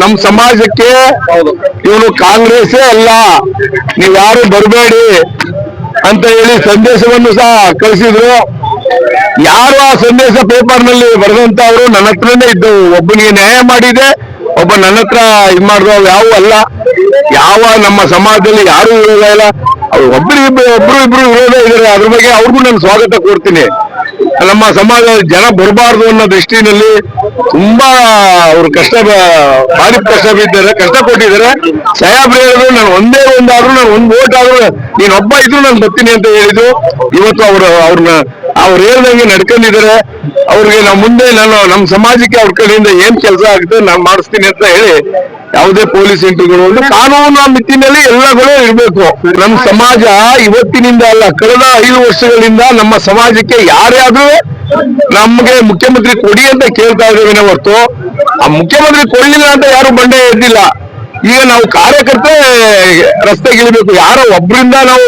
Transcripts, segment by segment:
ನಮ್ಮ ಸಮಾಜಕ್ಕೆ ಇವನು ಕಾಂಗ್ರೆಸ್ಸೇ ಅಲ್ಲ ನೀವ್ ಯಾರು ಬರಬೇಡಿ ಅಂತ ಹೇಳಿ ಸಂದೇಶವನ್ನು ಸಹ ಕಳಿಸಿದ್ರು. ಯಾರು ಆ ಸಂದೇಶ ಪೇಪರ್ನಲ್ಲಿ ಬರೆದಂತವ್ರು ನನ್ನ ಹತ್ರನೇ ಇದ್ದವು. ಒಬ್ಬನಿಗೆ ನ್ಯಾಯ ಮಾಡಿದೆ ಒಬ್ಬ ನನ್ನ ಹತ್ರ ಇದ್ ಮಾಡಿದವ್ ಯಾವ ಅಲ್ಲ. ಯಾವ ನಮ್ಮ ಸಮಾಜದಲ್ಲಿ ಯಾರು ಇರೋದಿಲ್ಲ ಇಲ್ಲ. ಒಬ್ರು ಇಬ್ರು ಒಬ್ರು ಇಬ್ರು ವಿರೋಧ ಇದ್ದಾರೆ. ಅದ್ರ ಬಗ್ಗೆ ಅವ್ರಿಗೂ ನಾನು ಸ್ವಾಗತ ಕೊಡ್ತೀನಿ ನಮ್ಮ ಸಮಾಜ ಜನ ಬರಬಾರ್ದು ಅನ್ನೋ ದೃಷ್ಟಿನಲ್ಲಿ ತುಂಬಾ ಅವ್ರು ಕಷ್ಟ ಭಾರಿ ಕಷ್ಟ ಬಿದ್ದಾರೆ ಕಷ್ಟ ಕೊಟ್ಟಿದ್ದಾರೆ. ಸಾಹೇಬ್ರು ಹೇಳಿದ್ರು, ನಾನು ಒಂದೇ ಒಂದಾದ್ರೂ, ನಾನು ಒಂದ್ ವೋಟ್ ಆದ್ರೂ ನೀನ್ ಒಬ್ಬ ಇದ್ರು ನಾನು ಬರ್ತೀನಿ ಅಂತ ಹೇಳಿದ್ರು ಇವತ್ತು ಅವರು ಅವ್ರನ್ನ ಅವ್ರು ಹೇಳ್ದಂಗೆ ನಡ್ಕೊಂಡಿದ್ದಾರೆ. ಅವ್ರಿಗೆ ನಾವು ಮುಂದೆ ನಾನು ನಮ್ಮ ಸಮಾಜಕ್ಕೆ ಅವ್ರ ಕಡೆಯಿಂದ ಏನ್ ಕೆಲಸ ಆಗುತ್ತೆ ನಾನು ಮಾಡಿಸ್ತೀನಿ ಅಂತ ಹೇಳಿ ಯಾವುದೇ ಪೊಲೀಸ್ ಇಂಟ್ರಿಗಳು ಕಾನೂನು ಮಿತಿನಲ್ಲಿ ಎಲ್ಲಗಳು ಇರಬೇಕು. ನಮ್ಮ ಸಮಾಜ ಇವತ್ತಿನಿಂದ ಅಲ್ಲ, ಕಳೆದ ಐದು ವರ್ಷಗಳಿಂದ ನಮ್ಮ ಸಮಾಜಕ್ಕೆ ಯಾರೇ ಆದ್ರೂ ನಮ್ಗೆ ಮುಖ್ಯಮಂತ್ರಿ ಕೊಡಿ ಅಂತ ಕೇಳ್ತಾ ಇದ್ದೇವೆ ಹೊರತು. ಆ ಮುಖ್ಯಮಂತ್ರಿ ಕೊಡ್ಲಿಲ್ಲ ಅಂತ ಯಾರು ಬಂಡೆ ಎದ್ದಿಲ್ಲ. ಈಗ ನಾವು ಕಾರ್ಯಕರ್ತೆ ರಸ್ತೆಗಿಳಿಬೇಕು ಯಾರೋ ಒಬ್ಬರಿಂದ ನಾವು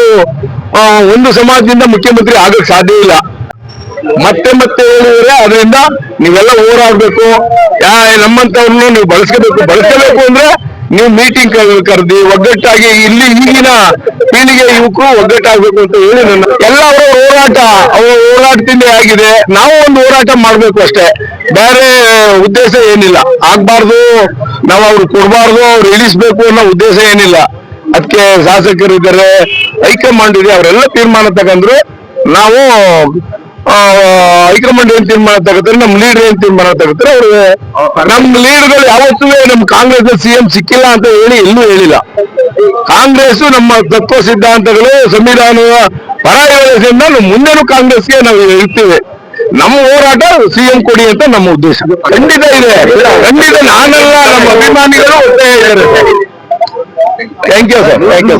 ಒಂದು ಸಮಾಜದಿಂದ ಮುಖ್ಯಮಂತ್ರಿ ಆಗಕ್ ಸಾಧ್ಯ ಇಲ್ಲ. ಮತ್ತೆ ಮತ್ತೆ ಹೇಳಿದ್ರೆ ಅದರಿಂದ ನೀವೆಲ್ಲ ಹೋರಾಡ್ಬೇಕು. ಯಾ ನಮ್ಮಂತವ್ರನ್ನ ನೀವು ಬಳಸ್ಕೋಬೇಕು. ಬಳಸ್ಕೋಬೇಕು ಅಂದ್ರೆ ನೀವು ಮೀಟಿಂಗ್ ಕರೆದಿ ಒಗ್ಗಟ್ಟಾಗಿ ಇಲ್ಲಿ ಈಗಿನ ಪೀಳಿಗೆ ಯುವಕರು ಒಗ್ಗಟ್ಟಾಗ್ಬೇಕು ಅಂತ ಹೇಳಿ ನನ್ನ ಎಲ್ಲ ಅವರ ಹೋರಾಟ, ಅವರ ಹೋರಾಟದಿಂದ ಆಗಿದೆ. ನಾವು ಒಂದು ಹೋರಾಟ ಮಾಡ್ಬೇಕು ಅಷ್ಟೇ. ಬೇರೆ ಉದ್ದೇಶ ಏನಿಲ್ಲ. ಆಗ್ಬಾರ್ದು, ನಾವು ಅವ್ರು ಕೊಡ್ಬಾರ್ದು, ಅವ್ರು ಇಳಿಸ್ಬೇಕು ಅನ್ನೋ ಉದ್ದೇಶ ಏನಿಲ್ಲ. ಅದಕ್ಕೆ ಶಾಸಕರಿದ್ದಾರೆ, ಹೈಕಮಾಂಡ್ ಇದೆ, ಅವರೆಲ್ಲ ತೀರ್ಮಾನ ತಗೊಂಡ್ರು ನಾವು ಹೈಕಮಾಂಡ್ ಏನ್ ತೀರ್ಮಾನ ತಗೋತಾರೆ? ನಮ್ ಲೀಡರ್ ಏನ್ ತೀರ್ಮಾನ ತಗೋತಾರೆ? ಅವ್ರಿಗೆ ನಮ್ ಲೀಡರ್ಗಳು ಯಾವತ್ತೂ ನಮ್ ಕಾಂಗ್ರೆಸ್ ಸಿಎಂ ಸಿಕ್ಕಿಲ್ಲ ಅಂತ ಹೇಳಿ ಎಲ್ಲೂ ಹೇಳಿಲ್ಲ. ಕಾಂಗ್ರೆಸ್ ನಮ್ಮ ತತ್ವ ಸಿದ್ಧಾಂತಗಳು ಸಂವಿಧಾನದ ಪರ ನಾವು ಮುಂದೆನೂ ಕಾಂಗ್ರೆಸ್ಗೆ ನಾವು ಇರ್ತೇವೆ. ನಮ್ಮ ಹೋರಾಟ ಸಿಎಂ ಕೊಡಿ ಅಂತ ನಮ್ಮ ಉದ್ದೇಶ. ಖಂಡಿತ ಇದೆ. ಖಂಡಿತ ನಾನೆಲ್ಲ ನಮ್ಮ ಅಭಿಮಾನಿಗಳು ಒತ್ತಾಯ ಇದ್ದಾರೆ. Thank you sir thank you